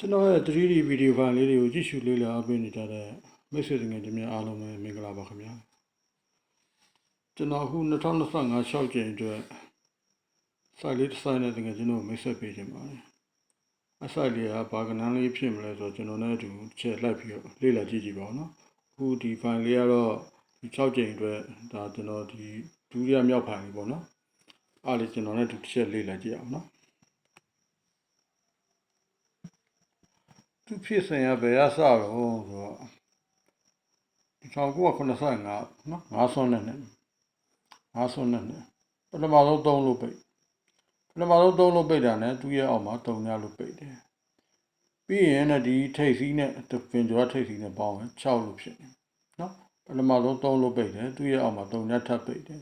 ကျွန်တော်ရဲ့ 3D ဗီဒီယိုဖိုင်လေးတွေကိုကြည့်ရှုလေ့လာအပ်ပေးနေကြတဲ့မိတ်ဆွေတွေငယ်တွေများအားလုံးပဲမင်္ဂလာပါခင်ဗျာကျွန်တော်အခု2025 6ကျင်းအတွက် site လေးတစ် site နဲ့တကယ်ကျွန်တော်မိတ်ဆက်ပေးခြင်းပါတယ်အ site လေးကဘာကနန်းလေးဖြစ်မလဲဆိုတော့ကျွန်တော်နဲ့အတူတစ်ချက်လိုက်ပြီးတော့လေ့လာကြည့်ကြည့်ပါဦးနော်အခုဒီ file လေးကတော့ဒီ6ကျင်းအတွက်ဒါကျွန်တော်ဒီဒုတိယမြောက် file လေးပေါ့နော်အားလေးကျွန်တော်နဲ့အတူတစ်ချက်လေ့လာကြည့်အောင်နော် သူဖြစ်စဉ်ရဘယ်ရစတော့ဆိုတော့1985နော်9ဆွန်းနဲ့နဲ့9ဆွန်းနဲ့နဲ့ပထမဆုံး3လို့ပိတ်ပထမဆုံး3လို့ပိတ်တာနဲ့သူ့ရဲ့အောက်မှာ3ညလို့ပိတ်တယ်ပြီးရင်လည်းဒီထိတ်စီးနဲ့တပင်ကျော်ထိတ်စီးနဲ့ပေါင်းရင်6လို့ဖြစ်တယ်နော်ပထမဆုံး3လို့ပိတ်တယ်သူ့ရဲ့အောက်မှာ3ညထပ်ပိတ်တယ်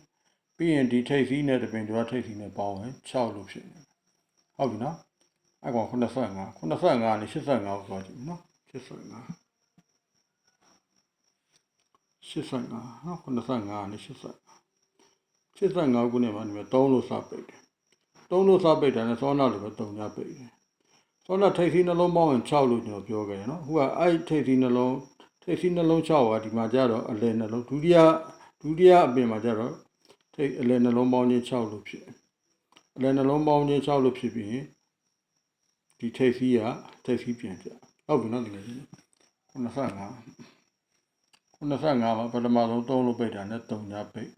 ပြီးရင်ဒီထိတ်စီးနဲ့တပင်ကျော်ထိတ်စီးနဲ့ပေါင်းရင်6လို့ဖြစ်တယ်ဟုတ်ပြီနော် အဲ့ကောင်85 85နဲ့85ကိုသွားကြည့်နော်85 85နော်85နဲ့85 85ခုနဲ့မှဒီမှာ3လို့စပိတ်တယ်3လို့စပိတ်တယ်နဲ့စောနာလိုပဲ3ညပိတ်တယ်စောနာထိပ်စီးနှလုံးပေါင်းရင်6လို့ကျွန်တော်ပြောခဲ့ရနော်ဟိုကအဲ့ထိပ်စီးနှလုံးထိပ်စီးနှလုံး6ကဒီမှာကြတော့အလယ်နှလုံးဒုတိယဒုတိယအပြင်မှာကြတော့ထိပ်အလယ်နှလုံးပေါင်းခြင်း6လို့ဖြစ်အလယ်နှလုံးပေါင်းခြင်း6လို့ဖြစ်ပြီးရင် ဒီထိပ်စီးကထိပ်စီးပြန်ကြဟုတ်ပြီနော်ဒီလိုချင်း95 95မှာပထမဆုံး3လို့ပိတ်တာနဲ့3ညပိတ်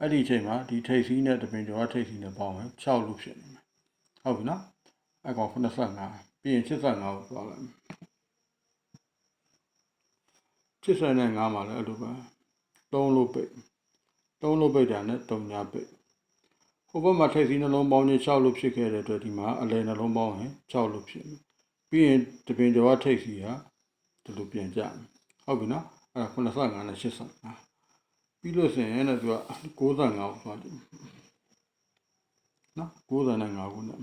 အဲ့ဒီအချိန်မှာဒီထိပ်စီးနဲ့တပင်ကျော်ကထိပ်စီးနဲ့ပေါင်းရင်6လို့ဖြစ်နေမယ်ဟုတ်ပြီနော်အဲ့ကောင်95ပြီးရင်85ကိုသွားလိုက်85မှာလည်းအဲ့လိုပဲ3လို့ပိတ်3လို့ပိတ်တာနဲ့3ညပိတ် ဟိုဘက်မှာထိပ်စီးနှလုံးပေါင်းခြင်း6လို့ဖြစ်ခဲ့တဲ့အတွက်ဒီမှာအလယ်နှလုံးပေါင်းရင်6လို့ဖြစ်မယ်ပြီးရင်တပင်ကျော်ကထိပ်စီကဒီလိုပြန်ကြမယ်ဟုတ်ပြီနော်အဲ့ဒါ85နဲ့85ပြီးလို့ဆိုရင်လည်းသူက65ကိုသွားတယ်နော်95ခုနဲ့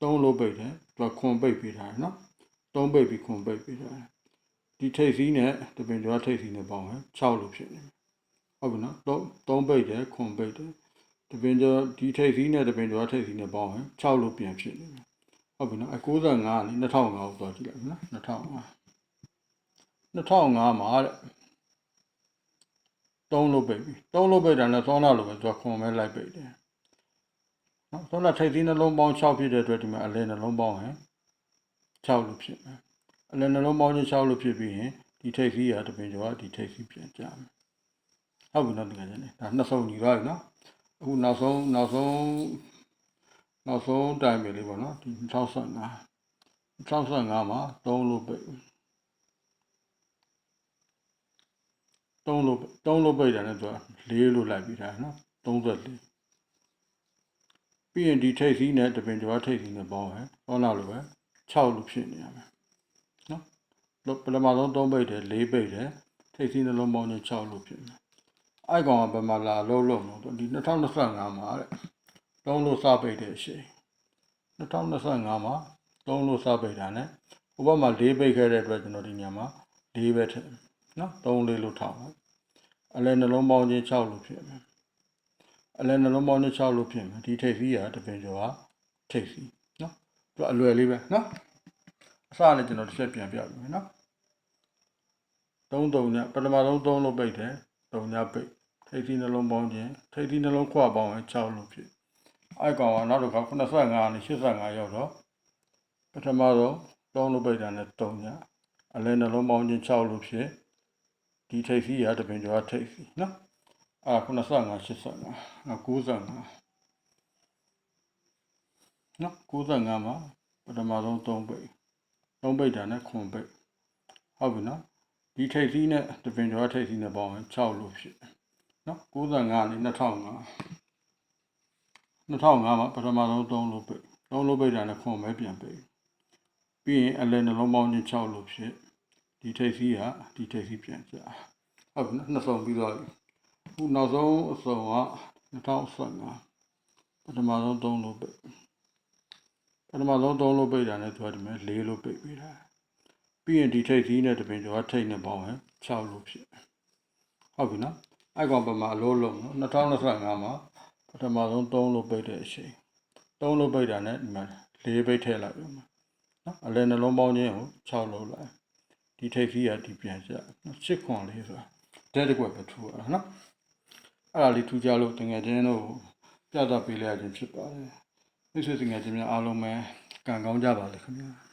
3လို့ပိတ်တယ်သူကခွန်ပိတ်ပေးထားတယ်နော်3ပိတ်ပြီးခွန်ပိတ်ပေးထားတယ်ဒီထိပ်စီးနဲ့တပင်ကျော်ကထိပ်စီးနဲ့ပေါင်းရင်6လို့ဖြစ်နေတယ် ဟုတ်ပြီနော်သုံးသုံးပိတ်တယ်ခွန်ပိတ်တယ်တပင်ကျော်ဒီထိပ်စီးနဲ့တပင်ကျော်ထိပ်စီးနဲ့ပေါင်းရင်6လို့ပြန်ဖြစ်နေတယ်ဟုတ်ပြီနော်အ95ကနေ2005ကိုသွားကြည့်လိုက်နော်2005 2005မှာတဲ့3လို့ပိတ်ပြီ3လို့ပိတ်တာနဲ့သောနာလို့ပဲသူကခွန်မဲလိုက်ပိတ်တယ်နော်သောနာထိပ်စီးနှလုံးပေါင်း6ဖြစ်တဲ့အတွက်ဒီမှာအလဲနှလုံးပေါင်းရင်6လို့ဖြစ်မယ်အလဲနှလုံးပေါင်းချင်း6လို့ဖြစ်ပြီးရင်ဒီထိပ်စီးကတပင်ကျော်ကဒီထိပ်စီးပြန်ကြမယ် ဟုတ်ပြီနော်တကယ်ချင်းလေဒါနှစ်ဆုံးညီသွားပြီနော်အခုနောက်ဆုံးနောက်ဆုံးနောက်ဆုံးတိုင်ပဲလေးပေါ့နော်ဒီ2015 2015မှာ3လို့ပိတ်3လို့3လို့ပိတ်တယ်နဲ့သူက4လို့လိုက်ပြီးတာနော်34ပြီးရင်ဒီထိပ်စီးနဲ့တပင်ကျော်ထိပ်စီးနဲ့ပေါင်းရင်ဟောလာလို့ပဲ6လို့ဖြစ်နေရမယ်နော်ပထမဆုံး3ပိတ်တယ်4ပိတ်တယ်ထိပ်စီးနှလုံးပေါင်းချင်း6လို့ဖြစ်မယ် အဲ့ကောင်ကဘယ်မှာလာလို့လို့လို့ဒီ2025မှာတဲ့3လို့စပိတ်တဲ့အချိန်2025မှာ3လို့စပိတ်တာ ਨੇ ဟိုဘက်မှာ4ပိတ်ခဲ့တဲ့အတွက်ကျွန်တော်ဒီညမှာ4ပဲထည့်နော်3လေးလို့ထောက်ပါအလဲနှလုံးပေါင်းချင်း6လို့ဖြစ်မယ်အလဲနှလုံးပေါင်းချင်း6လို့ဖြစ်မယ်ဒီထိပ်စီးကတပင်ကျော်ကထိပ်စီးနော်သူအလွယ်လေးပဲနော်အစနဲ့ကျွန်တော်တစ်ချက်ပြန်ပြပြမယ်နော်3 3ညပထမဆုံး3လို့ပိတ်တယ်3ညပိတ် ထိပ်စီးနှလုံးပေါင်းခြင်းထိပ်စီးနှလုံးခွပေါင်းရင်6လို့ဖြစ်အဲ့ကောင်ကနောက်တစ်ခါ85နဲ့85ရောက်တော့ပထမဆုံး3လို့ပိတ်တာနဲ့3ညအလဲနှလုံးပေါင်းခြင်း6လို့ဖြစ်ဒီထိပ်စီးရတပင်ကျော်ထိပ်စီးနော်အာ85 85 95နော်95မှာပထမဆုံး3ပိတ်3ပိတ်တာနဲ့ခွန်ပိတ်ဟုတ်ပြီနော်ဒီထိပ်စီးနဲ့တပင်ကျော်ထိပ်စီးနဲ့ပေါင်းရင်6လို့ဖြစ် နော်95နဲ့2005 2005မှာပထမဆုံး3လို့ပိတ်3လို့ပိတ်တာနဲ့ခွန်ပဲပြန်ပိတ်ပြီးရင်အလဲနှလုံးပေါင်းချင်း6လို့ဖြစ်ဒီထိပ်စီးကဒီထိပ်စီးပြန်ကြဟုတ်ပြီနော်နှစ်ဆုံးပြီးတော့ခုနောက်ဆုံးအစုံက2015ပထမဆုံး3လို့ပိတ်ပထမဆုံး3လို့ပိတ်တာနဲ့သူကဒီမဲ့4လို့ပိတ်ပေးတာပြီးရင်ဒီထိပ်စီးနဲ့တပင်ကျော်ကထိပ်နဲ့ပေါင်းရင်6လို့ဖြစ်ဟုတ်ပြီနော် အဲ့ကောင်ပမာအလို့လုံးနော်2025မှာပထမဆုံး3လို့ပိတ်တဲ့အချိန်3လို့ပိတ်တာနဲ့ဒီမှာ4ပိတ်ထည့်လိုက်ပြီနော်အလဲနှလုံးပေါင်းခြင်းကို6လို့လိုက်ဒီထိပ်ကြီးကဒီပြန်ချက်နော်8ခွန်လေးဆိုတာတဲ့တစ်ကွက်ပဲထူရတာနော်အဲ့ဒါလေးထူကြလို့တကယ်ချင်းတို့ပြသပေးလိုက်ရခြင်းဖြစ်ပါတယ်မိတ်ဆွေတကယ်ချင်းများအားလုံးပဲကံကောင်းကြပါလေခင်ဗျာ